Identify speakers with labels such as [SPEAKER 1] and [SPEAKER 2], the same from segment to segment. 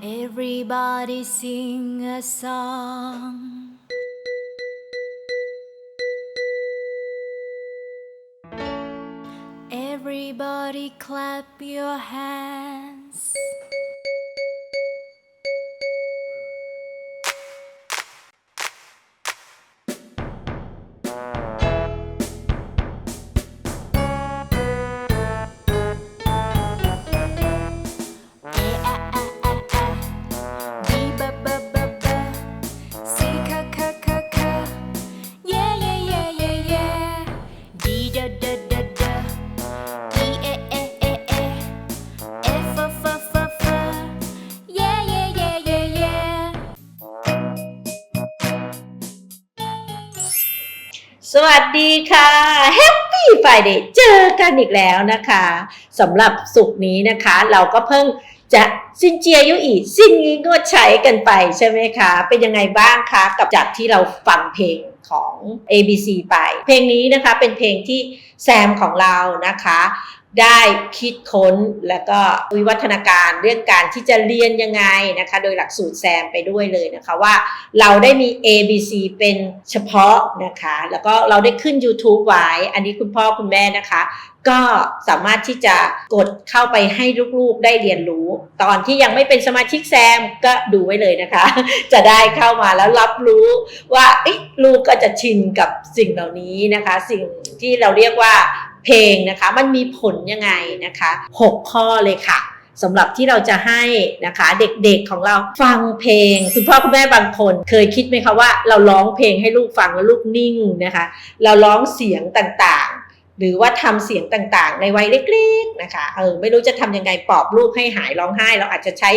[SPEAKER 1] Everybody sing a song. Everybody clap your hands.
[SPEAKER 2] สวัสดีค่ะ Happy Friday เจอกันอีกแล้วนะคะสำหรับสุกนี้นะคะ เราก็เพิ่งจะซินเจียยุอีสิ้นนี้งดใช้กันไปใช่ไหมคะ เป็นยังไงบ้างคะกับจากที่เราฟังเพลงของ ABC ไป เพลงนี้นะคะเป็นเพลงที่แซมของเรานะคะ ได้คิดค้นแล้วก็วิวัฒนาการเรื่องการที่จะเรียนยังไงนะคะ โดยหลักสูตรแซมไปด้วยเลยนะคะว่าเราได้มี A B C เป็นเฉพาะนะคะ แล้วก็เราได้ขึ้น YouTube ไว้ อันนี้คุณพ่อคุณแม่นะคะ ก็สามารถที่จะกดเข้าไปให้ลูกๆได้เรียนรู้ ตอนที่ยังไม่เป็นสมาชิกแซมก็ดูไว้เลยนะคะ จะได้เข้ามาแล้วรับรู้ว่าลูกก็จะชินกับสิ่งเหล่านี้นะคะ สิ่งที่เราเรียกว่า เพลงนะคะ มันมีผลยังไงนะคะ 6 ข้อเลยค่ะสำหรับที่เราจะให้นะคะ เด็กๆของเราฟังเพลง คุณพ่อคุณแม่บางคน เคยคิดไหมคะว่าเราร้องเพลงให้ลูกฟังแล้วลูกนิ่งนะคะ เราร้องเสียงต่างๆ หรือว่าทำเสียงต่างๆ ในวัยเล็กๆนะคะเออไม่รู้จะทำยังไงปลอบลูกให้หายร้องไห้ เราอาจจะใช้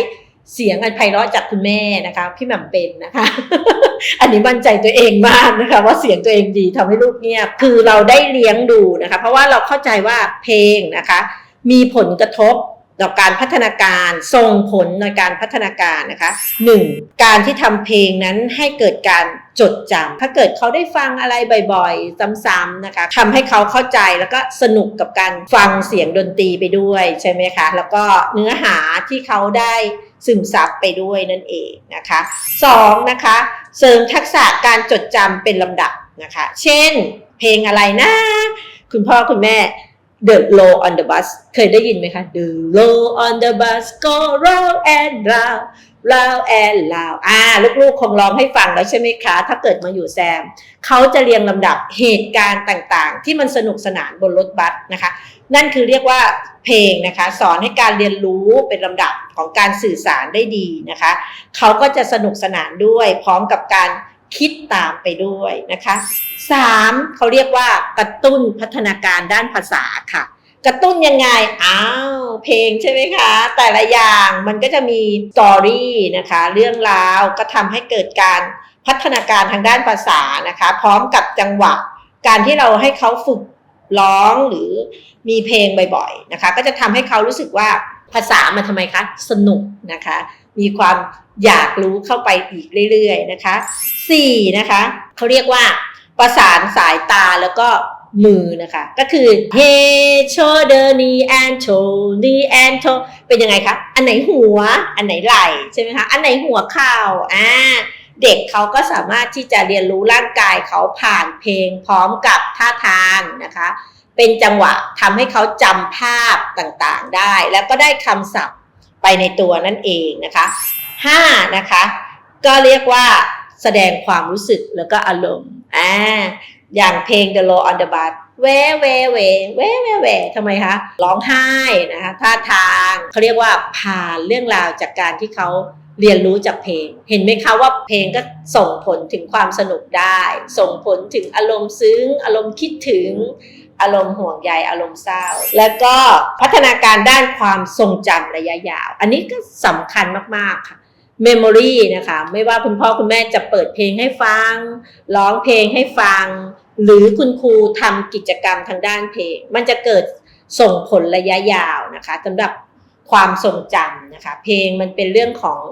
[SPEAKER 2] เสียงอันไพเราะจากคุณแม่นะคะ พี่แหม่มเป็นนะคะ อันนี้มั่นใจตัวเองมากนะคะ ว่าเสียงตัวเองดีทำให้ลูกเงียบคือเราได้เลี้ยงดูนะคะ เพราะว่าเราเข้าใจว่าเพลงนะคะ มีผลกระทบต่อการพัฒนาการส่งผลในการพัฒนาการนะคะหนึ่งการที่ทำเพลงนั้นให้เกิดการจดจำถ้าเกิดเขาได้ฟังอะไรบ่อยๆ ซ้ำๆนะคะทำให้เขาเข้าใจแล้วก็สนุกกับการฟังเสียงดนตรีไปด้วยใช่ไหมคะ แล้วก็เนื้อหาที่เขาได้ ซึมซับไปด้วยนั่นเองนะคะสองนะคะเสริมทักษะการจดจำเป็นลำดับนะคะเช่น เพลงอะไรนะ คุณพ่อคุณแม่ The Low on the Bus เคยได้ยินไหมคะ The Low on the Bus go round and round round and round อ่าลูกๆคงร้องให้ฟังแล้วใช่ไหมคะ ถ้าเกิดมาอยู่แซม เขาจะเรียงลำดับเหตุการณ์ต่างๆ ที่มันสนุกสนานบนรถบัสนะคะ นั่นคือเรียกว่าเพลงนะคะ สอนให้การเรียนรู้เป็นลำดับของการสื่อสารได้ดีนะคะ เขาก็จะสนุกสนานด้วยพร้อมกับการคิดตามไปด้วยนะคะสามเขาเรียกว่ากระตุ้นพัฒนาการด้านภาษาค่ะ กระตุ้นยังไง อ้าว เพลงใช่ไหมคะ แต่ละอย่างมันก็จะมีสตอรี่นะคะ เรื่องราวก็ทำให้เกิดการพัฒนาการทางด้านภาษานะคะ พร้อมกับจังหวะ การที่เราให้เขาฝึกร้องหรือมีเพลงบ่อยๆนะคะ ก็จะทำให้เขารู้สึกว่าภาษามันทำไมคะ สนุกนะคะ มีความอยากรู้เข้าไปอีกเรื่อยๆนะคะสี่นะคะเขาเรียกว่าประสานสายตาแล้วก็ มือนะคะ ก็คือ head shoulder knee and toe knee and toe เป็นยังไงคะ อันไหนหัว อันไหนไหล่ใช่ไหมคะ อันไหนหัวเข่าอ่าเด็กเขาก็สามารถที่จะเรียนรู้ร่างกายเขาผ่านเพลงพร้อมกับท่าทางนะคะ เป็นจังหวะทำให้เขาจำภาพต่างๆได้ แล้วก็ได้คำศัพท์ไปในตัวนั่นเองนะคะห้านะคะ ก็เรียกว่าแสดงความรู้สึกแล้วก็อารมณ์อ่า อย่างเพลง The Low on the Bus เวเวเวเวเวเวทำไมคะ ร้องไห้นะคะท่าทางเขาเรียกว่าผ่านเรื่องราวจากการที่เขาเรียนรู้จากเพลง เห็นไหมคะว่าเพลงก็ส่งผลถึงความสนุกได้ ส่งผลถึงอารมณ์ซึ้ง อารมณ์คิดถึง อารมณ์ห่วงใย อารมณ์เศร้า แล้วก็พัฒนาการด้านความทรงจำระยะยาว อันนี้ก็สำคัญมากๆค่ะ Memory นะคะ ไม่ว่าคุณพ่อคุณแม่จะเปิดเพลงให้ฟัง ร้องเพลงให้ฟัง หรือคุณครูทำกิจกรรมทางด้านเพลง มันจะเกิดส่งผลระยะยาวนะคะสำหรับความทรงจำนะคะ เพลงมันเป็นเรื่องของ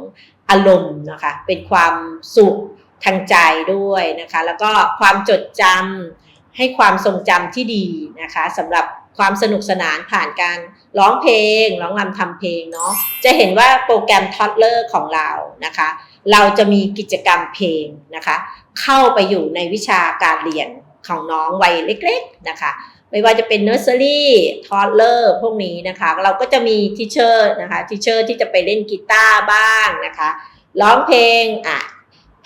[SPEAKER 2] อารมณ์นะคะ เป็นความสุขทางใจด้วยนะคะ แล้วก็ความจดจำให้ความทรงจำที่ดีนะคะสำหรับความสนุกสนานผ่านการร้องเพลง ร้องรำทำเพลงเนาะ จะเห็นว่าโปรแกรมท็อตเลอร์ของเรานะคะ เราจะมีกิจกรรมเพลงนะคะ เข้าไปอยู่ในวิชาการเรียน ของน้องวัยเล็กๆนะคะไม่ว่าจะเป็นเนอร์เซอรี่ทอ d เลอร์พวกนี้นะคะ เราก็จะมีทิเชอร์นะคะทิเชอร์ที่จะไปเล่นกีตาร์บ้างนะคะ ร้องเพลงอะ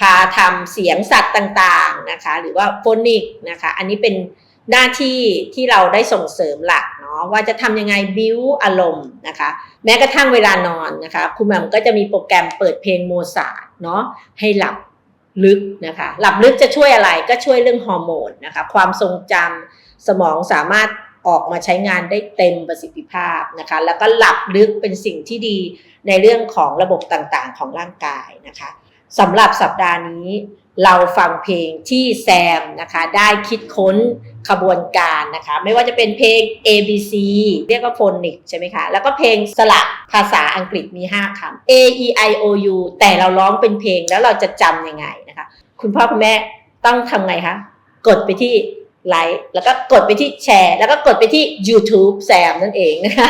[SPEAKER 2] พาทำเสียงสัตว์ต่างๆนะคะ หรือว่าโฟนิกนะคะ อันนี้เป็นหน้าที่ที่เราได้ส่งเสริมหลักเนาะว่าจะทำยังไงบิวอารมณ์นะคะ แม้กระทั่งเวลานอนนะคะครูแม่ก็จะมีโปรแกรมเปิดเพลงโมซาร์เนาะให้หลับ ลึกนะคะหลับลึกจะช่วยอะไรก็ช่วยเรื่องฮอร์โมนนะคะความทรงจำสมองสามารถออกมาใช้งานได้เต็มประสิทธิภาพนะคะแล้วก็หลับลึกเป็นสิ่งที่ดีในเรื่องของระบบต่างๆ ของร่างกายนะคะสำหรับสัปดาห์นี้เราฟังเพลงที่แซมนะคะได้คิดค้นขบวนการนะคะไม่ว่าจะเป็นเพลง A B C เรียกว่าโฟนิกใช่ไหมคะ แล้วก็เพลงสลักภาษาอังกฤษมี 5คำ A E I O U แต่เราร้องเป็นเพลงแล้วเราจะจำยังไง คุณพ่อคุณแม่ต้องทำไงคะ กดไปที่ไลค์แล้วก็กดไปที่แชร์ แล้วก็กดไปที่ YouTube แซมนั่นเองนะคะ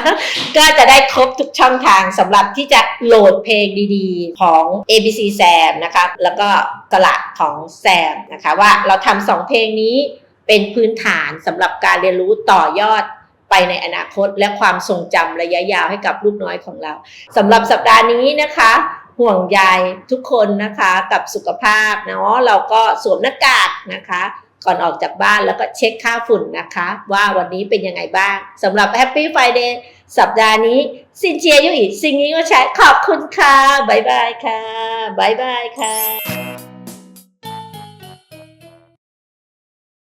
[SPEAKER 2] ก็จะได้ครบทุกช่องทางสำหรับที่จะโหลดเพลงดีๆ ของ ABC แซมนะคะ แล้วก็สลักของแซมนะคะ ว่าเราทำสองเพลงนี้เป็นพื้นฐานสำหรับการเรียนรู้ต่อยอดไปในอนาคตและความทรงจำระยะยาวให้กับลูกน้อยของเราสำหรับสัปดาห์นี้นะคะ ห่วงใยทุกคนนะคะกับสุขภาพเนาะเราก็สวมหน้ากากนะคะ ก่อนออกจากบ้านแล้วก็เช็คค่าฝุ่นนะคะ ว่าวันนี้เป็นยังไงบ้างสำหรับ Happy Friday สัปดาห์นี้ซินเจียยุอิสิ่งนี้ก็ใช้ขอบคุณค่ะ บ๊ายบายค่ะ บ๊ายบายค่ะ